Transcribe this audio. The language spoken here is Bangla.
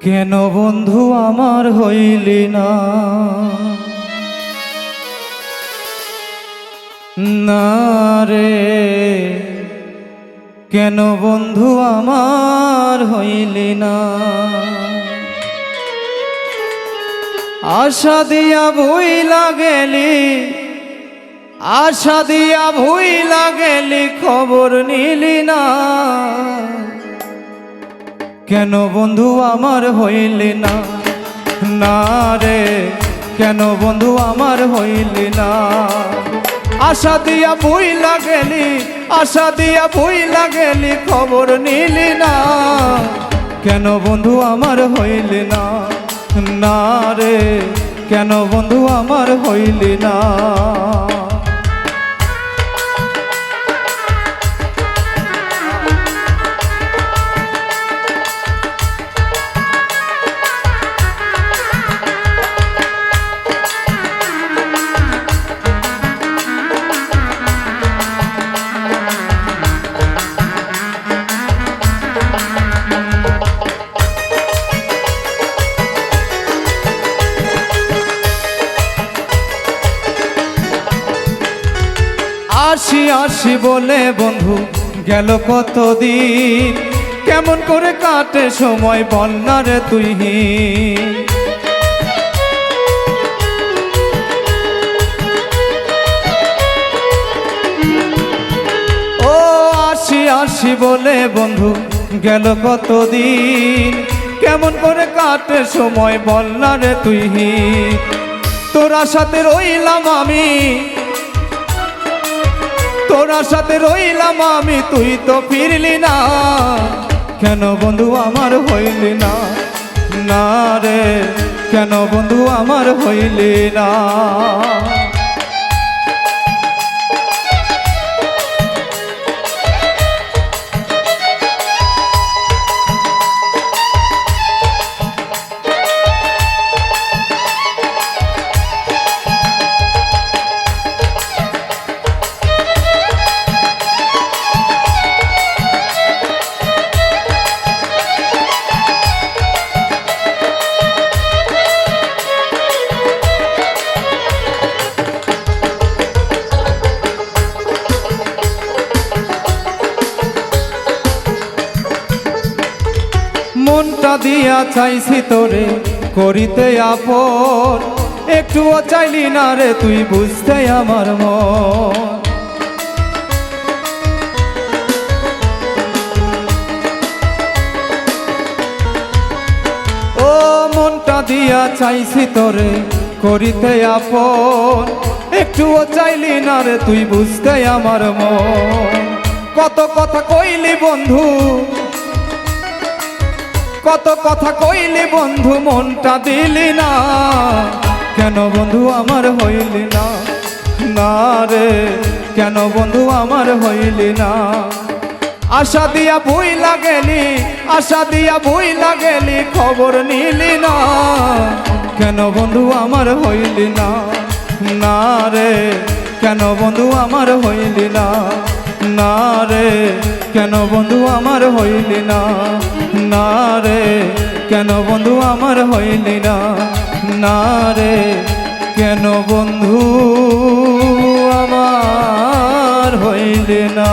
কেন বন্ধু আমার হইলি না? না রে, কেন বন্ধু আমার হইলি না? আশা দিয়া ভুই লাগেলি আশা দিয়া ভুই লাগেলি খবর নিলি না। কেন বন্ধু আমার হইলি না? না রে, কেন বন্ধু আমার হইলি না? আশা দিয়া ভুই লাগেলি, আশা দিয়া ভুই লাগেলি, খবর নিলি না। কেন বন্ধু আমার হইলি না? না রে, কেন বন্ধু আমার হইলি না? আসি আসি বলে, বন্ধু, গেল কতদিন? কেমন করে কাটে সময় বল না রে তুই ও আসি আসি বলে, বন্ধু, গেল কতদিন? কেমন করে কাটে সময় বল না রে তুই তোরা সাথে রইলাম আমি তোরা সাথে রইলাম আমি, তুই তো ফিরলি না। কেন বন্ধু আমার হইলি না? না রে, কেন বন্ধু আমার হইলি না? মনটা দিয়া চাইছি তোরে, করিতে আপন। একটুও চাইলি না রে, তুই বুঝতে আমার মন। ও মনটা দিয়া চাইছি তোরে, করিতে আপন। একটুও চাইলি না রে, তুই বুঝতে আমার মন। কত কথা কইলি বন্ধু কত কথা কইলি বন্ধু, মনটা দিলি না। কেন বন্ধু আমার হইলি না? না রে, কেন বন্ধু আমার হইলি না? আশা দিয়া ভুই লাগেলি আশা দিয়া ভুই লাগেলি খবর নিলি না। কেন বন্ধু আমার হইলি না? না রে, কেন বন্ধু আমার হইলি না? না রে কেন বন্ধু আমার হইলি না? না রে, কেন বন্ধু আমার হইলি না? না রে, কেন বন্ধু আমার হইলি না?